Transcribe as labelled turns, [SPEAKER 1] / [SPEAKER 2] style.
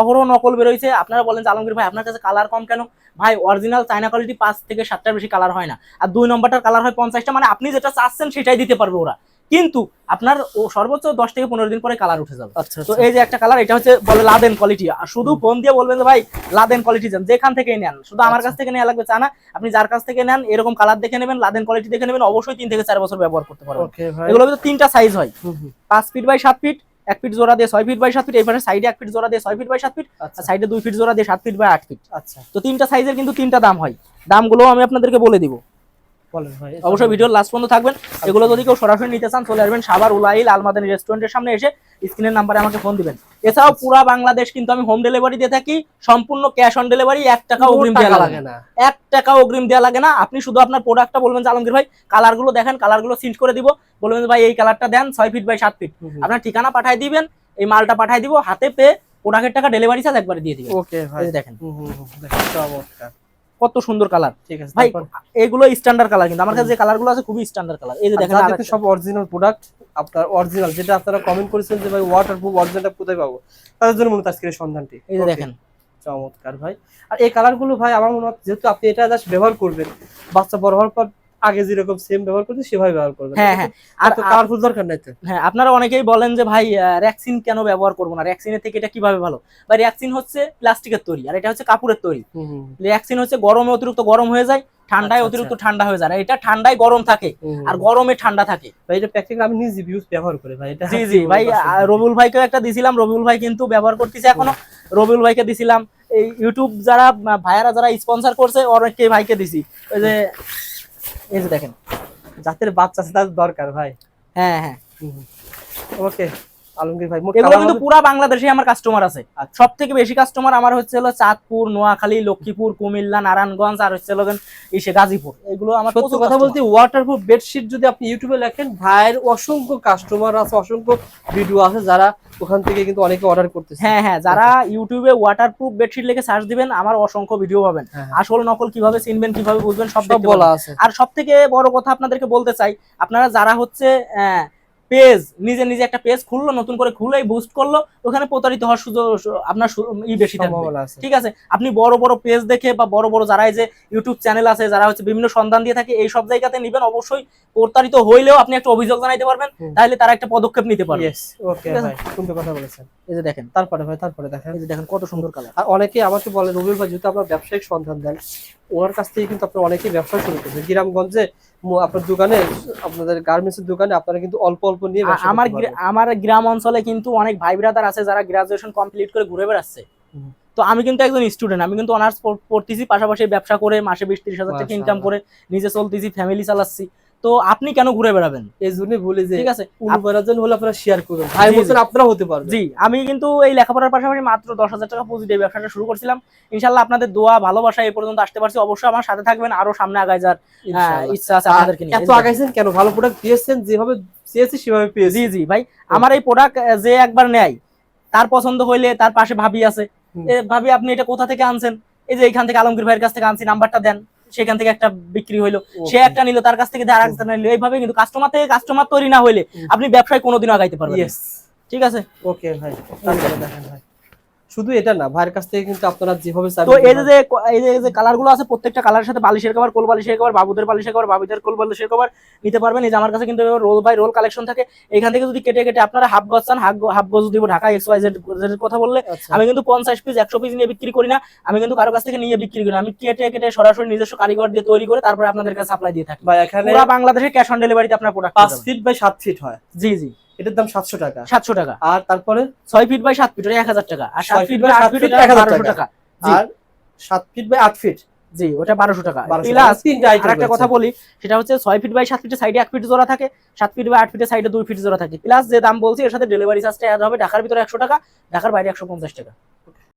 [SPEAKER 1] অহরহ নকল বেরোইছে। আপনারা বলেন যে আলমগীর ভাই আপনার কাছে কালার কম কেন? ভাই অরিজিনাল চাইনা কোয়ালিটি পাঁচ থেকে সাতটার বেশি কালার হয় না। আর দুই নম্বরটার কালার হয় পঞ্চাশটা মানে আপনি যেটা চাচ্ছেন সেটাই দিতে পারবে ওরা। কিন্তু আপনার সর্বোচ্চ দশ থেকে পনেরো দিন পরে কালার উঠে যাবে।
[SPEAKER 2] আচ্ছা
[SPEAKER 1] তো এই যে একটা কালার এটা হচ্ছে বলে লাদেন কোয়ালিটি আর শুধু ফোন দিয়ে বলবেন যে ভাই লাদেন কোয়ালিটি যান যেখান থেকে নেন শুধু আমার
[SPEAKER 2] আচ্ছা।
[SPEAKER 1] কাছ থেকে নেওয়া লাগবে চা না। আপনি যার কাছ থেকে নেন এরকম কালার দেখে নেবেন লাদেন কোয়ালিটি দেখে নেবেন অবশ্যই তিন থেকে চার বছর ব্যবহার করতে পারবেন। এগুলো তিনটা সাইজ হয়। পাঁচ ফিট বাই সাত ফিট এক ফিট জোড়া দিয়ে ছয় ফিট বাই সাত ফিট এই পাশে সাইডে এক ফিট জোড়া দিয়ে ছয় ফিট বাই সাত ফিট
[SPEAKER 2] আচ্ছা।
[SPEAKER 1] আর সাইডে দুই ফিট জোড়া দিয়ে সাত ফিট বাই আট ফিট।
[SPEAKER 2] আচ্ছা।
[SPEAKER 1] তো তিনটা সাইজের কিন্তু তিনটা দাম হয়। দামগুলো আমি আপনাদেরকে বলে দিব। অবশ্যই ভিডিওর লাস্ট পর্যন্ত থাকবেন। এগুলো যদি কেউ সরাসরি নিতে চান চলে আসবেন সাবার উলাইল আলমাদানি রেস্টুরেন্টের সামনে এসে স্ক্রিনের নাম্বারে আমাকে ফোন দিবেন। এছাড়াও পুরা বাংলাদেশ কিন্তু আমি হোম ডেলিভারি দিয়ে থাকি। সম্পূর্ণ ক্যাশ অন ডেলিভারি এক টাকা অগ্রিম দেওয়া
[SPEAKER 2] লাগে না।
[SPEAKER 1] এক টাকা অগ্রিম দেওয়া লাগে না। আপনি শুধু আপনার প্রোডাক্টটা বলবেন যে আলমগীর ভাই কালারগুলো দেখেন কালারগুলো চেঞ্জ করে দিব। বলবেন ভাই এই কালারটা দেন ছয় ফিট বাই সাত ফিট। আপনার ঠিকানা পাঠিয়ে দিবেন এই মালটা পাঠিয়ে দিব হাতে পেয়ে প্রোডাক্টের টাকা ডেলিভারি চার্জ একবারে দিয়ে দিবেন।
[SPEAKER 2] ওকে ভাই।
[SPEAKER 1] দেখেন।
[SPEAKER 2] দেখেন, চমৎকার।
[SPEAKER 1] কত সুন্দর কালার
[SPEAKER 2] ঠিক আছে
[SPEAKER 1] ভাই এগুলো স্ট্যান্ডার্ড কালার কিন্তু। আমার কাছে যে কালারগুলো আছে খুবই স্ট্যান্ডার্ড কালার এই যে দেখেন
[SPEAKER 2] যাদের সব অরিজিনাল প্রোডাক্ট আপনার অরিজিনাল যেটা আপনারা কমেন্ট করেছেন যে ভাই ওয়াটারপ্রুফ অরিজিনালটা কোথায় পাবো? তাদের জন্য মূলত আজকের সন্ধানটি।
[SPEAKER 1] এই যে দেখেন।
[SPEAKER 2] চমৎকার ভাই। আর এই কালারগুলো ভাই আমার মনে হয় যেহেতু আপনি এটা জাস্ট ব্যবহার করবেন বাচ্চা বড় হওয়ার পর আগে যেরকম সেম ব্যবহার করতে সেভাবে ব্যবহার করবেন
[SPEAKER 1] হ্যাঁ হ্যাঁ।
[SPEAKER 2] আর কালারফুল দরকার নাই তো?
[SPEAKER 1] হ্যাঁ আপনারা অনেকেই বলেন যে ভাই র্যাক্সিন কেন ব্যবহার করব না? র্যাক্সিনের থেকে এটা কীভাবে ভালো? ভাই র্যাক্সিন হচ্ছে প্লাস্টিকের তৈরি আর এটা হচ্ছে কাপড়ের তৈরি। র্যাক্সিন হচ্ছে গরমে অতিরিক্ত গরম হয়ে যায় ঠান্ডায়
[SPEAKER 2] আচ্ছা,
[SPEAKER 1] অতিরিক্ত ঠান্ডা হয়ে যায় আর এটা ঠান্ডায় গরম থাকে আর গরমে ঠান্ডা থাকে।
[SPEAKER 2] ভাই এটা প্র্যাকটিক্যাল আমি নিজে ইউজ ব্যবহার করি ভাই এটা
[SPEAKER 1] জি জি ভাই রবিউল ভাইকেও একটা দিছিলাম রবিউল ভাই কিন্তু ব্যবহার করতেছে এখনও। রবিউল ভাইকে দিছিলাম এই ইউটিউব যারা ভাইয়ারা যারা স্পন্সর করছে অনেককে ভাইকে দিছি। ওই যে এই যে দেখেন
[SPEAKER 2] যাদের বাচ্চা আছে তার দরকার ভাই।
[SPEAKER 1] হ্যাঁ হ্যাঁ।
[SPEAKER 2] ওকে আলমগীর ভাই মোট
[SPEAKER 1] এগুলো
[SPEAKER 2] colour
[SPEAKER 1] কিন্তু
[SPEAKER 2] হবে-
[SPEAKER 1] পুরা বাংলাদেশে আমার কাস্টমার আছে।
[SPEAKER 2] আচ্ছা।
[SPEAKER 1] সব থেকে বেশি কাস্টমার আমার হচ্ছে হলো চাঁদপুর নোয়াখালী লক্ষ্মীপুর কুমিল্লা নারায়ণগঞ্জ আর হচ্ছে হলো ইসে গাজীপুর। এগুলো আমার
[SPEAKER 2] সত্য কথা বলতে ওয়াটারপ্রুফ বেডশিট যদি আপনি ইউটিউবে লেখেন ভাইয়ের অসংখ্য কাস্টমার আছে অসংখ্য ভিডিও আছে যারা ওখান থেকে কিন্তু অনেকে অর্ডার করতেছে।
[SPEAKER 1] হ্যাঁ হ্যাঁ যারা ইউটিউবে ওয়াটারপ্রুফ বেডশিট লিখে সার্চ দিবেন আমার অসংখ্য ভিডিও পাবেন।
[SPEAKER 2] হ্যাঁ,
[SPEAKER 1] আসল নকল কীভাবে চিনবেন কীভাবে বুঝবেন সব
[SPEAKER 2] বলা আছে।
[SPEAKER 1] আর সব থেকে বড় কথা আপনাদেরকে বলতে চাই আপনারা যারা হচ্ছে পেজ নিজে নিজে একটা পেজ খুললো নতুন করে খুলেই বুস্ট করল ওখানে প্রতারিত হওয়ার সুযোগ আপনার ই বেশি থাকবে। ঠিক আছে? আপনি বড় বড় পেজ দেখে বা বড় বড় যারা এই যে ইউটিউব চ্যানেল আছে যারা হচ্ছে বিভিন্ন সন্ধান দিয়ে থাকে এই সব জায়গাতে নিবেন অবশ্যই প্রতারিত হইলেও আপনি একটা অভিযোগ জানাইতে পারবেন। তাহলে তারা একটা পদক্ষেপ নিতে পারবে।
[SPEAKER 2] ওকে ভাই সুন্দর কথা বলেছেন।
[SPEAKER 1] এই যে দেখেন।
[SPEAKER 2] তারপরে ভাই তারপরে দেখেন।
[SPEAKER 1] এই যে দেখেন কত সুন্দর কালার
[SPEAKER 2] আর অনেকে আমাকে বলে রবির ভাই যেহেতু আপনার ব্যবসায়িক সন্ধান দেন ওনার কাছ থেকে কিন্তু আপনার অনেকেই ব্যবসা শুরু করছে গ্রামগঞ্জে আপনার দোকানে আপনাদের গার্মেন্টস এর দোকানে আপনারা কিন্তু অল্প অল্প নিয়ে
[SPEAKER 1] আমার। আমার গ্রাম অঞ্চলে কিন্তু অনেক ভাই ব্রাদার আছে যারা গ্রাজুয়েশন কমপ্লিট করে ঘুরে বেড়াচ্ছে। তো আমি কিন্তু একজন স্টুডেন্ট আমি কিন্তু অনার্স পড়তেছি পাশাপাশি ব্যবসা করে মাসে বিশ ত্রিশ হাজার টাকা ইনকাম করে নিজে চলতেছি ফ্যামিলি চালাচ্ছি। তো আপনি কেন ঘুরে বেড়াবেন?
[SPEAKER 2] এই জন্য বলি যে
[SPEAKER 1] ঠিক আছে।
[SPEAKER 2] উন্নয়নের হলে আপনারা শেয়ার করবেন। ভাই বলছেন আপনারা হতে পারবেন।
[SPEAKER 1] জি আমি কিন্তু এই লেখাপড়ার পাশাপাশি মাত্র দশ হাজার টাকা পুঁজি দিয়ে ব্যবসাটা শুরু করছিলাম। ইনশাল্লাহ আপনাদের দোয়া ভালোবাসা এই পর্যন্ত আসতে পারছি। অবশ্যই আমার সাথে থাকবেন আরও সামনে আগায় আহ,
[SPEAKER 2] ইনশাআল্লাহ।
[SPEAKER 1] ইচ্ছা আছে আপনাদেরকে নিয়ে।
[SPEAKER 2] এত আগাইছেন কেন? ভালো প্রোডাক্ট দিয়েছেন যেভাবে চেয়েছি সেভাবে পেয়েছি।
[SPEAKER 1] জি জি ভাই আমার এই প্রোডাক্ট যে একবার নেয় তার পছন্দ হইলে তার পাশে ভাবি আছে। ভাবি আপনি এটা কোথা থেকে আনছেন? এই যে এখান থেকে আলমগীর ভাইয়ের কাছ থেকে আনছি নাম্বারটা দেন। সেখান থেকে একটা বিক্রি হইল। সে একটা নিল তার কাছ থেকে আর একটা নিল। এইভাবে কিন্তু কাস্টমার থেকে কাস্টমার তৈরি না হইলে আপনি ব্যবসায় কোনোদিনও আগাইতে পারবেন। ঠিক আছে?
[SPEAKER 2] ওকে ভাই। ধন্যবাদ ভাই। শুধু এটা না ভাইয়ের কাছ থেকে কিন্তু আপনারা যেভাবে
[SPEAKER 1] তো এই যে এই যে যে কালারগুলো আছে প্রত্যেকটা কালারের সাথে বালিশের কভার কোল বালিশের কভার বাবুদের বালিশের কভার বাবুদের কোল বালিশের কভার নিতে পারবেন। এই যে আমার কাছে কিন্তু রোল বাই রোল কালেকশন থাকে। এখান থেকে যদি কেটে কেটে আপনারা হাফ গজ চান হাফ গজ দিব ঢাকা এক্স ওয়াই জেড কথা বললে।
[SPEAKER 2] আচ্ছা।
[SPEAKER 1] আমি কিন্তু পঞ্চাশ পিস একশো পিস নিয়ে বিক্রি করি না। আমি কিন্তু কারও কাছ থেকে নিয়ে বিক্রি করি না। আমি কেটে কেটে সরাসরি নিজস্ব কারিগর দিয়ে তৈরি করে তারপরে আপনাদের কাছে সাপ্লাই দিয়ে থাকি।
[SPEAKER 2] ভাই এখানে
[SPEAKER 1] পুরো বাংলাদেশে ক্যাশ অন ডেলিভারিতে আপনার প্রোডাক্ট
[SPEAKER 2] পাঁচ ফিট বাই সাত ফিট হয়।
[SPEAKER 1] জি জি।
[SPEAKER 2] এটার দাম সাতশো টাকা।
[SPEAKER 1] সাতশো টাকা।
[SPEAKER 2] আর তারপরে?
[SPEAKER 1] ছয় ফিট বাই সাত ফিট এক হাজার টাকা। আর সাত ফিট বাই আট ফিট
[SPEAKER 2] এক
[SPEAKER 1] হাজার
[SPEAKER 2] টাকা। আর সাত ফিট বাই আট ফিট
[SPEAKER 1] জি ওটা বারোশো টাকা। প্লাস একটা কথা বলি সেটা হচ্ছে ছয় ফিট বাই সাত ফিটের সাইডে এক ফিট জোড়া থাকে সাত ফিট বাই আট ফিটের সাইডে দুই ফিট জোড়া থাকে। প্লাস যে দাম বলছি এর সাথে ডেলিভারি চার্জটা অ্যাড হবে ঢাকার ভিতরে একশো টাকা ঢাকার বাইরে একশো পঞ্চাশ টাকা।